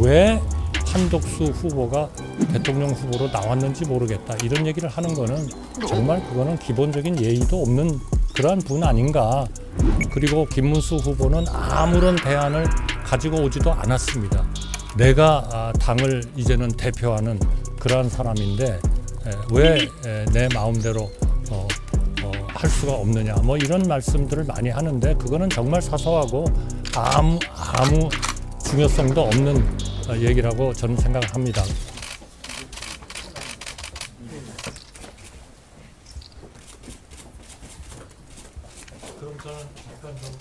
왜 한덕수 후보가 대통령 후보로 나왔는지 모르겠다. 이런 얘기를 하는 거는 정말 그거는 기본적인 예의도 없는 그러한 분 아닌가. 그리고 김문수 후보는 아무런 대안을 가지고 오지도 않았습니다. 내가 아, 당을 이제는 대표하는 그러한 사람인데 왜 내 마음대로 어, 어, 할 수가 없느냐. 뭐 이런 말씀들을 많이 하는데 그거는 정말 사소하고 아무 아무 중요성도 없는 어, 얘기라고 저는 생각합니다. 그럼 저는 잠깐 좀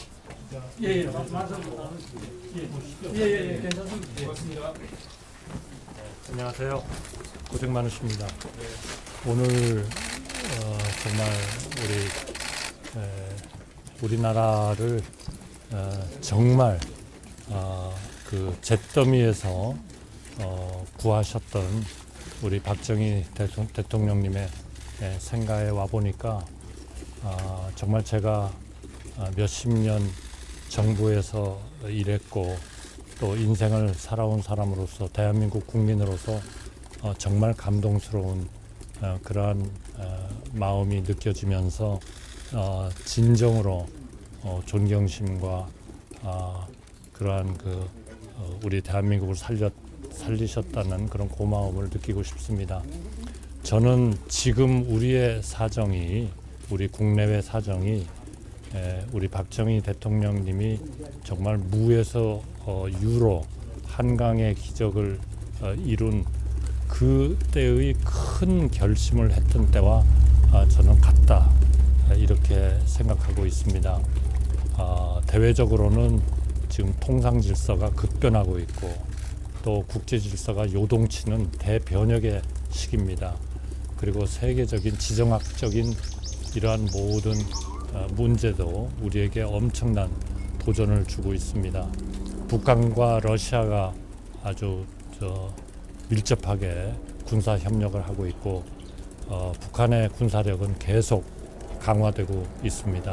예, 예, 말씀 예, 예, 예, 괜찮습니다. 안녕하세요. 고생 많으십니다. 오늘 어, 정말 우리 에, 우리나라를 어, 정말 어, 그 잿더미에서 어, 구하셨던 우리 박정희 대통- 대통령님의 에, 생가에 와 보니까 아, 정말 제가 아, 몇십 년 정부에서 일했고 또 인생을 살아온 사람으로서 대한민국 국민으로서 어, 정말 감동스러운 어, 그러한 어, 마음이 느껴지면서 어, 진정으로 어, 존경심과 아, 그러한 그 어, 우리 대한민국을 살렸 살리셨다는 그런 고마움을 느끼고 싶습니다. 저는 지금 우리의 사정이 우리 국내외 사정이 에, 우리 박정희 대통령님이 정말 무에서 어, 유로 한강의 기적을 어, 이룬 그때의 큰 결심을 했던 때와 아, 저는 같다 아, 이렇게 생각하고 있습니다. 아, 대외적으로는 지금 통상 질서가 급변하고 있고 또 국제 질서가 요동치는 대변혁의 시기입니다. 그리고 세계적인 지정학적인 이러한 모든 어, 문제도 우리에게 엄청난 도전을 주고 있습니다. 북한과 러시아가 아주 저 밀접하게 군사 협력을 하고 있고 어, 북한의 군사력은 계속 강화되고 있습니다.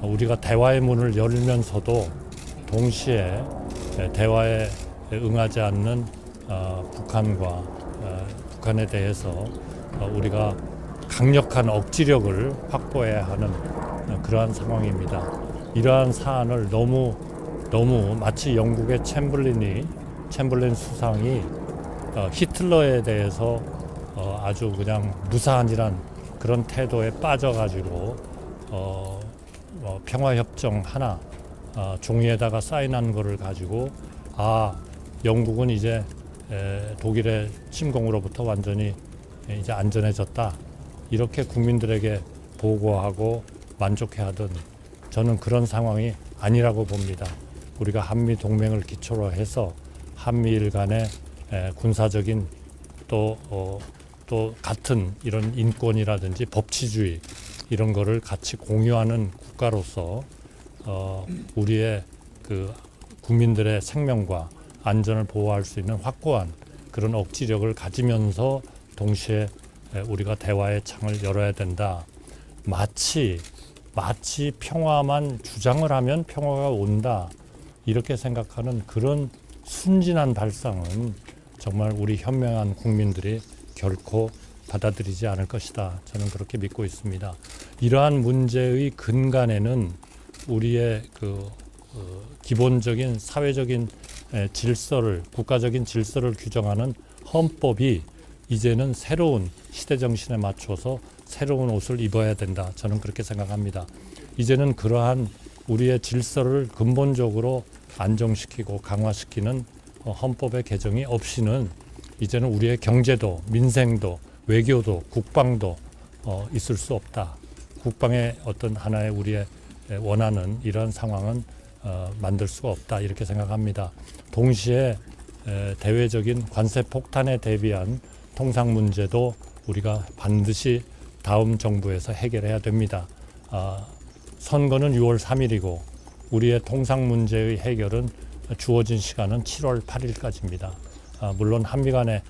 어, 우리가 대화의 문을 열면서도 동시에 에, 대화에 응하지 않는 어, 북한과 어, 북한에 대해서 어, 우리가 강력한 억지력을 확보해야 하는 어, 그러한 상황입니다. 이러한 사안을 너무 너무 마치 영국의 챔블린이 챔블린 수상이 어, 히틀러에 대해서 어, 아주 그냥 무사한이란 그런 태도에 빠져가지고 어, 어, 평화협정 하나 어, 종이에다가 사인한 거를 가지고 아 영국은 이제 에, 독일의 침공으로부터 완전히 에, 이제 안전해졌다 이렇게 국민들에게 보고하고 만족해하던 저는 그런 상황이 아니라고 봅니다. 우리가 한미 동맹을 기초로 해서 한미일 간의 에, 군사적인 또, 어, 또 같은 이런 인권이라든지 법치주의 이런 거를 같이 공유하는 국가로서 어, 우리의 그 국민들의 생명과 안전을 보호할 수 있는 확고한 그런 억지력을 가지면서 동시에 에, 우리가 대화의 창을 열어야 된다. 마치 마치 평화만 주장을 하면 평화가 온다 이렇게 생각하는 그런 순진한 발상은 정말 우리 현명한 국민들이 결코 받아들이지 않을 것이다. 저는 그렇게 믿고 있습니다. 이러한 문제의 근간에는 우리의 그 어, 기본적인 사회적인 에, 질서를 국가적인 질서를 규정하는 헌법이 이제는 새로운 시대 정신에 맞춰서 새로운 옷을 입어야 된다. 저는 그렇게 생각합니다. 이제는 그러한 우리의 질서를 근본적으로 안정시키고 강화시키는 어, 헌법의 개정이 없이는 이제는 우리의 경제도 민생도 외교도 국방도 어, 있을 수 없다. 국방의 어떤 하나의 우리의 에, 원하는 이러한 상황은 어, 만들 수가 없다 이렇게 생각합니다. 동시에 에, 대외적인 관세 폭탄에 대비한 통상 문제도 우리가 반드시 다음 정부에서 해결해야 됩니다. 아, 선거는 6월 3일이고 우리의 통상 문제의 해결은 주어진 시간은 7월 8일까지입니다. 아, 물론 한미 간에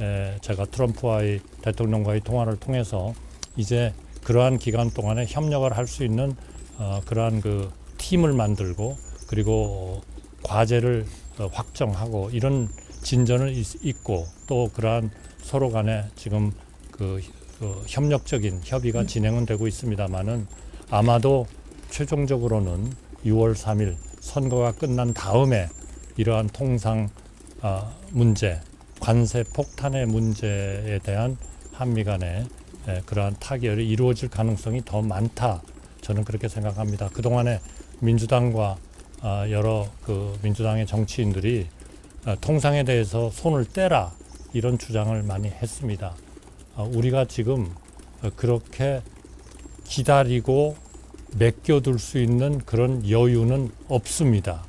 에, 제가 트럼프와의 대통령과의 통화를 통해서 이제 그러한 기간 동안에 협력을 할 수 있는 어, 그러한 그 팀을 만들고 그리고 어, 과제를 어, 확정하고 이런 진전은 있- 있고 또 그러한 서로 간에 지금 그, 그 협력적인 협의가 진행은 되고 있습니다만은 아마도 최종적으로는 6월 3일 선거가 끝난 다음에 이러한 통상 아, 문제, 관세 폭탄의 문제에 대한 한미 간의 에, 그러한 타결이 이루어질 가능성이 더 많다. 저는 그렇게 생각합니다. 그동안에 민주당과 아, 여러 그 민주당의 정치인들이 아, 통상에 대해서 손을 떼라 이런 주장을 많이 했습니다. 아, 우리가 지금 어, 그렇게 기다리고 맡겨둘 수 있는 그런 여유는 없습니다.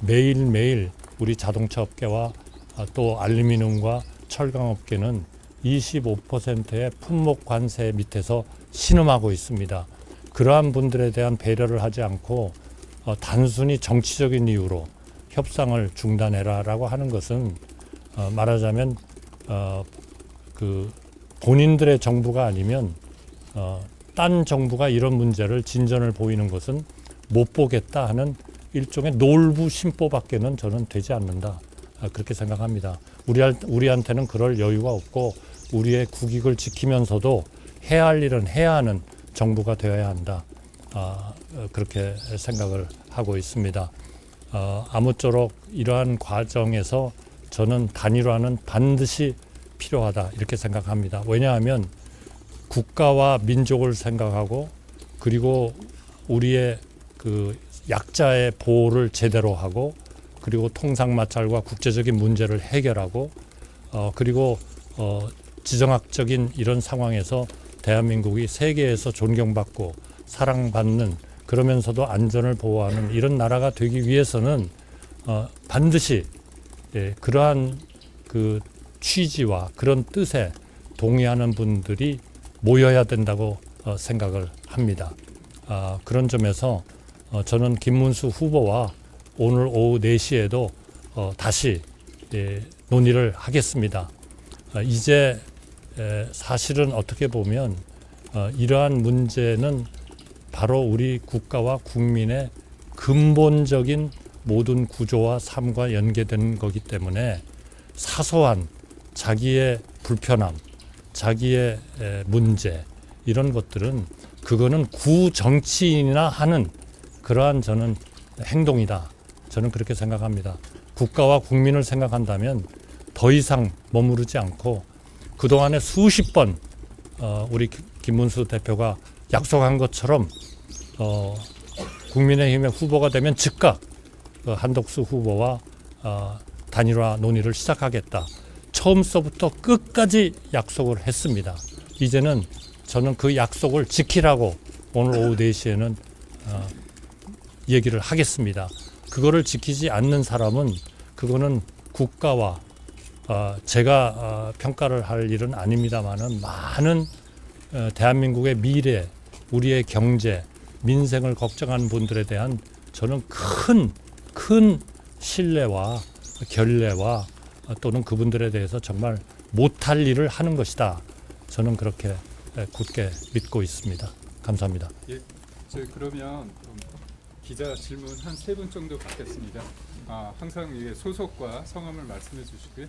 매일매일 우리 자동차 업계와 아, 또 알루미늄과 철강 업계는 25%의 품목 관세 밑에서 신음하고 있습니다. 그러한 분들에 대한 배려를 하지 않고 어, 단순히 정치적인 이유로 협상을 중단해라라고 하는 것은 어, 말하자면 어, 그 본인들의 정부가 아니면 어, 딴 정부가 이런 문제를 진전을 보이는 것은 못 보겠다 하는 일종의 놀부 심보밖에는 저는 되지 않는다 아, 그렇게 생각합니다. 우리 우리한테는 그럴 여유가 없고 우리의 국익을 지키면서도 해야 할 일은 해야 하는 정부가 되어야 한다. 아, 어, 그렇게 생각을 하고 있습니다. 어, 아무쪼록 이러한 과정에서 저는 단일화는 반드시 필요하다 이렇게 생각합니다. 왜냐하면 국가와 민족을 생각하고 그리고 우리의 그 약자의 보호를 제대로 하고 그리고 통상 마찰과 국제적인 문제를 해결하고 어 그리고 어 지정학적인 이런 상황에서 대한민국이 세계에서 존경받고 사랑받는 그러면서도 안전을 보호하는 이런 나라가 되기 위해서는 어 반드시 예, 그러한 그 취지와 그런 뜻에 동의하는 분들이 모여야 된다고 어, 생각을 합니다. 아, 그런 점에서 어, 저는 김문수 후보와 오늘 오후 4시에도 어, 다시 예, 논의를 하겠습니다. 아, 이제 에, 사실은 어떻게 보면 어, 이러한 문제는 바로 우리 국가와 국민의 근본적인 모든 구조와 삶과 연계된 거기 때문에 사소한 자기의 불편함, 자기의 에, 문제 이런 것들은 그거는 구정치인이나 하는 그러한 저는 행동이다. 저는 그렇게 생각합니다. 국가와 국민을 생각한다면 더 이상 머무르지 않고 그동안에 수십 번 어, 우리 기- 김문수 대표가 약속한 것처럼 어, 국민의힘의 후보가 되면 즉각 그 한덕수 후보와 어, 단일화 논의를 시작하겠다. 처음서부터 끝까지 약속을 했습니다. 이제는 저는 그 약속을 지키라고 오늘 오후 4시에는 어, 얘기를 하겠습니다. 그거를 지키지 않는 사람은 그거는 국가와 어, 제가 어, 평가를 할 일은 아닙니다만은 많은 어, 대한민국의 미래, 우리의 경제, 민생을 걱정하는 분들에 대한 저는 큰, 큰 신뢰와 결례와 어, 또는 그분들에 대해서 정말 못할 일을 하는 것이다. 저는 그렇게 에, 굳게 믿고 있습니다. 감사합니다. 저 그러면 좀 기자 질문 한 세 분 정도 받겠습니다. 아, 항상 이게 소속과 성함을 말씀해 주시고요.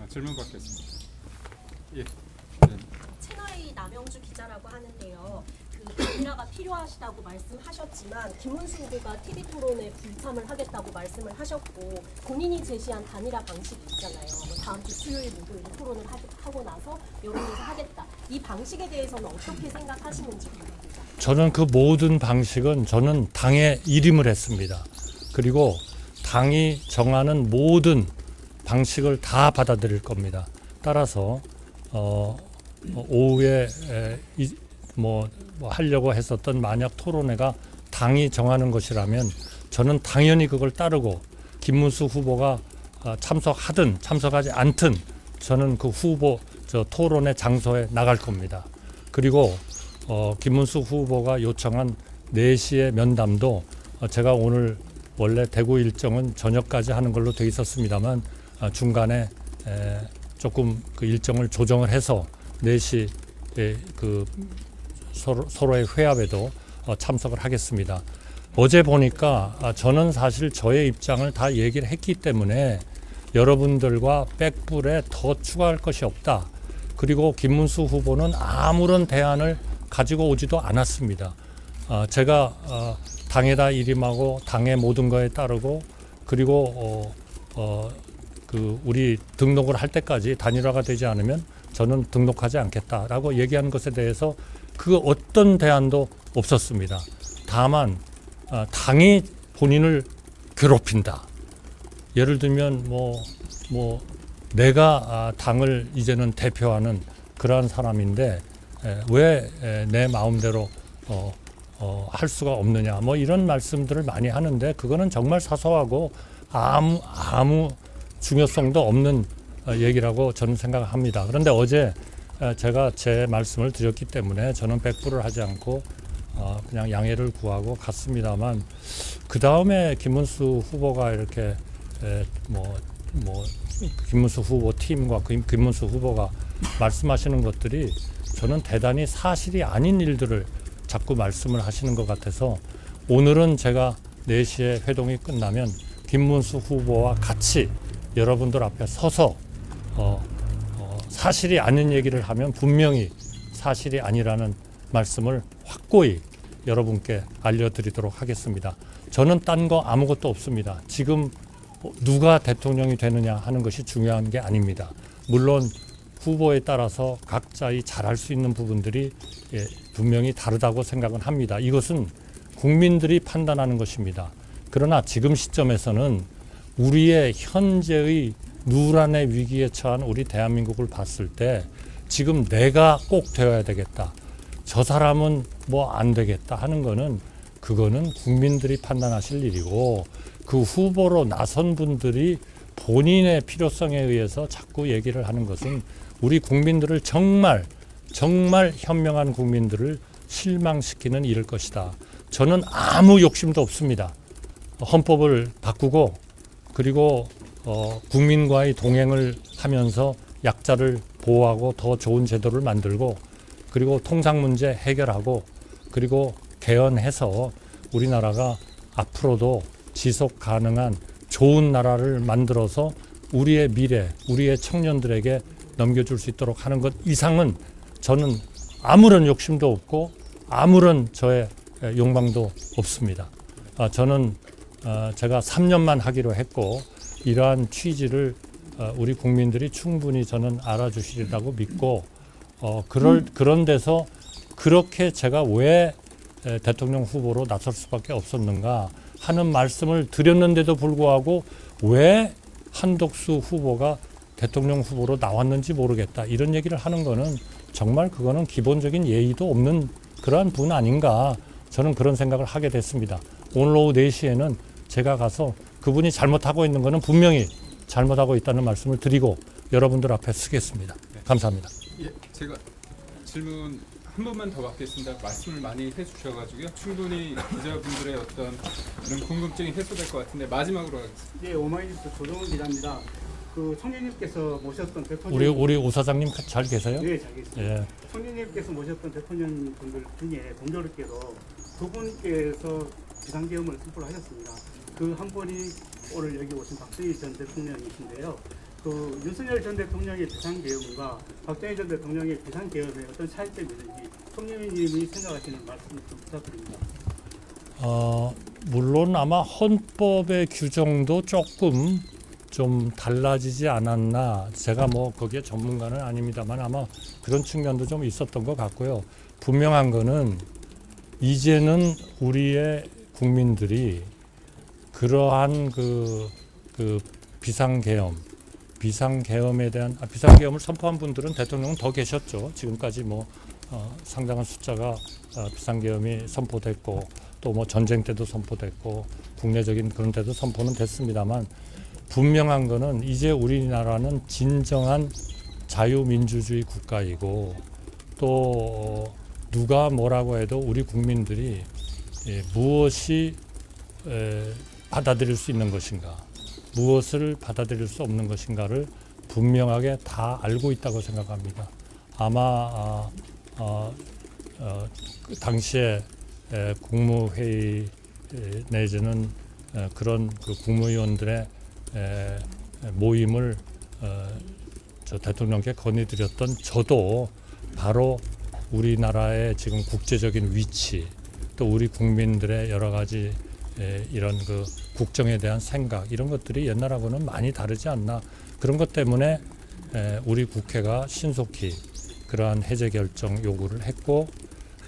아, 질문 받겠습니다. 예. 네. 채널A 남영주 기자라고 하는데요. 그 단일화가 필요하시다고 말씀하셨지만 김문수 후보가 TV 토론에 불참을 하겠다고 말씀을 하셨고 본인이 제시한 단일화 방식이 있잖아요. 뭐 다음 주 수요일 목요일 토론을 하, 하고 나서 여론조사 하겠다. 이 방식에 대해서는 어떻게 생각하시는지 궁금합니다. 저는 그 모든 방식은 저는 당에 일임을 했습니다. 그리고 당이 정하는 모든 방식을 다 받아들일 겁니다. 따라서 어, 어, 오후에 에, 이, 뭐, 뭐 하려고 했었던 만약 토론회가 당이 정하는 것이라면 저는 당연히 그걸 따르고 김문수 후보가 아, 참석하든 참석하지 않든 저는 그 후보 저 토론회 장소에 나갈 겁니다. 그리고 어, 김문수 후보가 요청한 4시의 면담도 어, 제가 오늘 원래 대구 일정은 저녁까지 하는 걸로 돼 있었습니다만 아, 중간에 에, 조금 그 일정을 조정을 해서 4시에 그 서로, 서로의 회합에도 어, 참석을 하겠습니다. 어제 보니까 아, 저는 사실 저의 입장을 다 얘기를 했기 때문에 여러분들과 백불에 더 추가할 것이 없다. 그리고 김문수 후보는 아무런 대안을 가지고 오지도 않았습니다. 아, 제가 어, 당에다 일임하고 당의 모든 거에 따르고 그리고 어, 어, 그 우리 등록을 할 때까지 단일화가 되지 않으면 저는 등록하지 않겠다라고 얘기한 것에 대해서 그 어떤 대안도 없었습니다. 다만 아, 당이 본인을 괴롭힌다. 예를 들면 뭐뭐 내가 아, 당을 이제는 대표하는 그러한 사람인데 왜 내 마음대로 어, 어, 할 수가 없느냐 뭐 이런 말씀들을 많이 하는데 그거는 정말 사소하고 아무 아무 중요성도 없는 어, 얘기라고 저는 생각합니다. 그런데 어제 어, 제가 제 말씀을 드렸기 때문에 저는 백부를 하지 않고 어, 그냥 양해를 구하고 갔습니다만 그 다음에 김문수 후보가 이렇게 에, 뭐, 뭐 김문수 후보 팀과 김- 김문수 후보가 말씀하시는 것들이 저는 대단히 사실이 아닌 일들을 자꾸 말씀을 하시는 것 같아서 오늘은 제가 4시에 회동이 끝나면 김문수 후보와 같이 여러분들 앞에 서서 어, 어, 사실이 아닌 얘기를 하면 분명히 사실이 아니라는 말씀을 확고히 여러분께 알려드리도록 하겠습니다. 저는 딴 거 아무것도 없습니다. 지금 누가 대통령이 되느냐 하는 것이 중요한 게 아닙니다. 물론 후보에 따라서 각자의 잘할 수 있는 부분들이 예, 분명히 다르다고 생각은 합니다. 이것은 국민들이 판단하는 것입니다. 그러나 지금 시점에서는 우리의 현재의 누란의 위기에 처한 우리 대한민국을 봤을 때 지금 내가 꼭 되어야 되겠다. 저 사람은 뭐 안 되겠다 하는 거는 그거는 국민들이 판단하실 일이고 그 후보로 나선 분들이 본인의 필요성에 의해서 자꾸 얘기를 하는 것은 우리 국민들을 정말 정말 현명한 국민들을 실망시키는 일일 것이다. 저는 아무 욕심도 없습니다. 헌법을 바꾸고 그리고 어, 국민과의 동행을 하면서 약자를 보호하고 더 좋은 제도를 만들고 그리고 통상 문제 해결하고 그리고 개헌해서 우리나라가 앞으로도 지속 가능한 좋은 나라를 만들어서 우리의 미래, 우리의 청년들에게 넘겨줄 수 있도록 하는 것 이상은 저는 아무런 욕심도 없고 아무런 저의 욕망도 없습니다. 아, 저는 어, 제가 3년만 하기로 했고 이러한 취지를 어, 우리 국민들이 충분히 저는 알아주시리라고 믿고 어, 그럴 그런 데서 그렇게 제가 왜 에, 대통령 후보로 나설 수밖에 없었는가 하는 말씀을 드렸는데도 불구하고 왜 한덕수 후보가 대통령 후보로 나왔는지 모르겠다 이런 얘기를 하는 거는 정말 그거는 기본적인 예의도 없는 그러한 분 아닌가 저는 그런 생각을 하게 됐습니다. 오늘 오후 4시에는 제가 가서 그분이 잘못하고 있는 거는 분명히 잘못하고 있다는 말씀을 드리고 여러분들 앞에 쓰겠습니다. 감사합니다. 예, 제가 질문 한 번만 더 받겠습니다. 말씀을 많이 해주셔가지고요. 충분히 기자분들의 어떤 그런 궁금증이 해소될 것 같은데 마지막으로 하겠습니다. 네, 오마이뉴스 조정훈 기자입니다. 그 청년님께서 모셨던 대통령 우리 우리 오 사장님 잘 계세요? 네, 잘 계십니다. 예. 청년님께서 모셨던 대통령 분들 중에 공교롭게도 두 분께서 비상계엄을 선포를 하셨습니다. 그 한 분이 오늘 여기 오신 박정희 전 대통령이신데요. 그 윤석열 전 대통령의 비상계엄과 박정희 전 대통령의 비상계엄에 어떤 차이점이 있는지 총리님이 생각하시는 말씀 좀 부탁드립니다. 어, 물론 아마 헌법의 규정도 조금 좀 달라지지 않았나. 제가 뭐 거기에 전문가는 아닙니다만 아마 그런 측면도 좀 있었던 것 같고요. 분명한 거는 이제는 우리의 국민들이 그러한 그, 그 비상계엄, 비상계엄에 대한 아, 비상계엄을 선포한 분들은 대통령은 더 계셨죠. 지금까지 뭐 어, 상당한 숫자가 어, 비상계엄이 선포됐고 또 뭐 전쟁 때도 선포됐고 국내적인 그런 때도 선포는 됐습니다만 분명한 거는 이제 우리나라는 진정한 자유민주주의 국가이고 또 누가 뭐라고 해도 우리 국민들이 예, 무엇이 에, 받아들일 수 있는 것인가 무엇을 받아들일 수 없는 것인가를 분명하게 다 알고 있다고 생각합니다. 아마 아, 어, 어, 그 당시에 에, 국무회의 에, 내지는 에, 그런 그 국무위원들의 에, 모임을 어, 저 대통령께 건의드렸던 저도 바로 우리나라의 지금 국제적인 위치 또 우리 국민들의 여러 가지 에, 이런 그 국정에 대한 생각 이런 것들이 옛날하고는 많이 다르지 않나. 그런 것 때문에 에, 우리 국회가 신속히 그러한 해제 결정 요구를 했고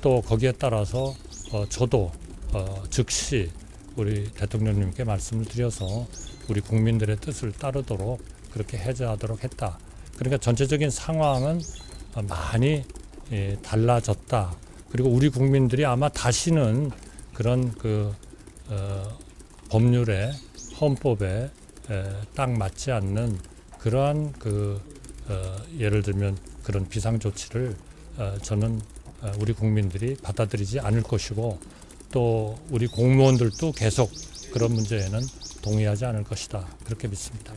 또 거기에 따라서 어, 저도 어, 즉시 우리 대통령님께 말씀을 드려서 우리 국민들의 뜻을 따르도록 그렇게 해제하도록 했다. 그러니까 전체적인 상황은 어, 많이 예, 달라졌다. 그리고 우리 국민들이 아마 다시는 그런 그 어, 법률에 헌법에 에, 딱 맞지 않는 그러한 그 어, 예를 들면 그런 비상 조치를 어, 저는 어, 우리 국민들이 받아들이지 않을 것이고 또 우리 공무원들도 계속 그런 문제에는 동의하지 않을 것이다 그렇게 믿습니다.